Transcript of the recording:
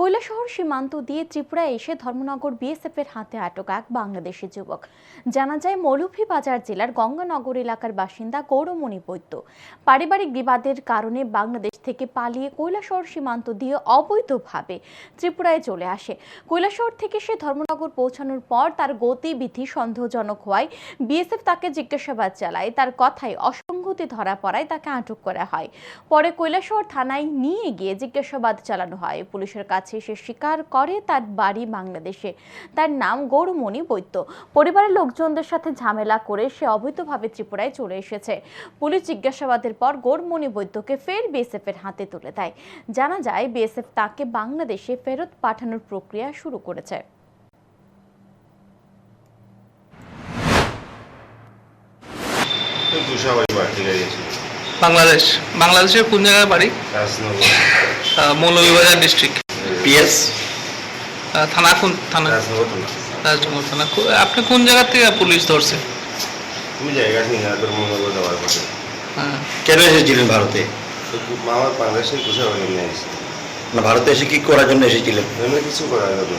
কৈলাসহর সীমান্ত দিয়ে ত্রিপুরায় এসে ধর্মনগর বিএসএফের হাতে আটক এক বাংলাদেশি যুবক। জানা যায় মৌলভীবাজার জেলার গঙ্গানগর এলাকার বাসিন্দা গৌরমণি বৈদ্য। পারিবারিক বিবাদের কারণে বাংলাদেশ থেকে পালিয়ে কৈলাসহর সীমান্ত দিয়ে অবৈধভাবে ত্রিপুরায় চলে আসে। কৈলাসহর থেকে সে ধর্মনগর পৌঁছানোর পর তার গতিবিধি সন্দেহজনক হওয়ায় বিএসএফ তাকে জিজ্ঞাসাবাদ চালায়। তার কথায় অসঙ্গতি ধরা পড়ায় তাকে আটক করা হয়। পরে কৈলাসহর থানায় নিয়ে গিয়ে জিজ্ঞাসাবাদ চালানো হয়। পুলিশের কাছে সে স্বীকার করে তার বাড়ি বাংলাদেশে। তার নাম গৌরমণি বৈদ্য। পরিবারের লোকজনদের সাথে ঝামেলা করে সে অবৈধভাবে ত্রিপুরায় চলে এসেছে। পুলিশ জিজ্ঞাসাবাদের পর গৌরমণি বৈদ্যকে ফের বিএসএফ এর হাতে তুলে দেয়। জানা যায় বিএসএফ তাকে বাংলাদেশে ফেরত পাঠানোর প্রক্রিয়া শুরু করেছে। বাংলাদেশ। বাংলাদেশের কোন জায়গায় বাড়ি? মৌলভীবাজার ডিস্ট্রিক্ট পিএস থানা কোন থানা? রাজনগর থানা। আপনি কোন জায়গা থেকে পুলিশ ধরছে? তুমি জায়গা তোর মনে যাওয়ার পথে। হ্যাঁ। কেন এসেছিলেন ভারতে? আমার বাংলাদেশের নিয়ে এমনি না ভারতে এসে কি করার জন্য এসেছিলেন? কিছু করার জন্য।